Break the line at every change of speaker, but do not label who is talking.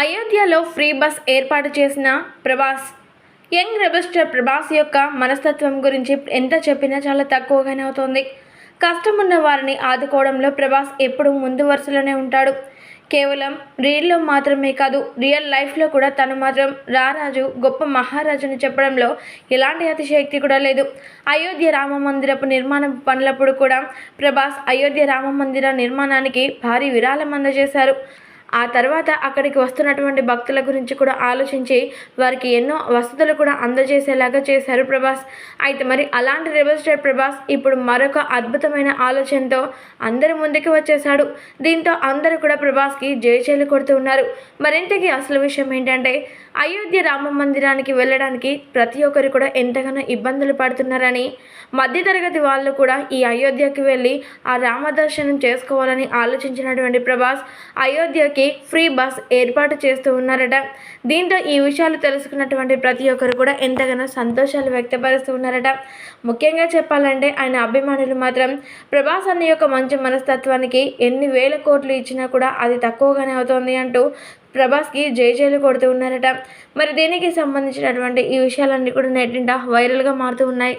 అయోధ్యలో free bus ఏర్పాటు చేసిన ప్రభాస్. యంగ్ రెబస్టర్ ప్రభాస్ యొక్క మనస్తత్వం గురించి ఎంత చెప్పినా చాలా తక్కువగానే అవుతుంది. కష్టం ఉన్న వారిని ఆదుకోవడంలో ప్రభాస్ ఎప్పుడూ ముందు వరుసలోనే ఉంటాడు. కేవలం రీల్లో మాత్రమే కాదు రియల్ లైఫ్లో కూడా తను మాత్రం రారాజు గొప్ప మహారాజుని చెప్పడంలో ఎలాంటి అతిశయక్తి కూడా లేదు. అయోధ్య రామ మందిరపు నిర్మాణం పనులప్పుడు కూడా ప్రభాస్ అయోధ్య రామ మందిర నిర్మాణానికి భారీ విరాళం అందజేశారు. ఆ తర్వాత అక్కడికి వస్తున్నటువంటి భక్తుల గురించి కూడా ఆలోచించి వారికి ఎన్నో వసతులు కూడా అందజేసేలాగా చేశారు ప్రభాస్. అయితే మరి అలాంటి రెబల్ స్టార్ ప్రభాస్ ఇప్పుడు మరొక అద్భుతమైన ఆలోచనతో అందరి ముందుకు వచ్చేశాడు. దీంతో అందరూ కూడా ప్రభాస్కి జయచేలు కొడుతూ ఉన్నారు. మరింతకి అసలు విషయం ఏంటంటే అయోధ్య రామ మందిరానికి వెళ్ళడానికి ప్రతి ఒక్కరు కూడా ఎంతగానో ఇబ్బందులు పడుతున్నారని మధ్యతరగతి వాళ్ళు కూడా ఈ అయోధ్యకి వెళ్ళి ఆ రామ దర్శనం చేసుకోవాలని ఆలోచించినటువంటి ప్రభాస్ అయోధ్యకి ఫ్రీ బస్ ఏర్పాటు చేస్తూ ఉన్నారట. దీంతో ఈ విషయాలు తెలుసుకున్నటువంటి ప్రతి ఒక్కరు కూడా ఎంతగానో సంతోషాలు వ్యక్తపరుస్తూ ఉన్నారట. ముఖ్యంగా చెప్పాలంటే ఆయన అభిమానులు మాత్రం ప్రభాస్ అన్న యొక్క మంచి మనస్తత్వానికి ఎన్ని వేల కోట్లు ఇచ్చినా కూడా అది తక్కువగానే అవుతోంది అంటూ ప్రభాస్కి జైజైలు కొడుతూ ఉన్నారట. మరి దీనికి సంబంధించినటువంటి ఈ విషయాలన్నీ కూడా నెట్టింట వైరల్గా మారుతూ ఉన్నాయి.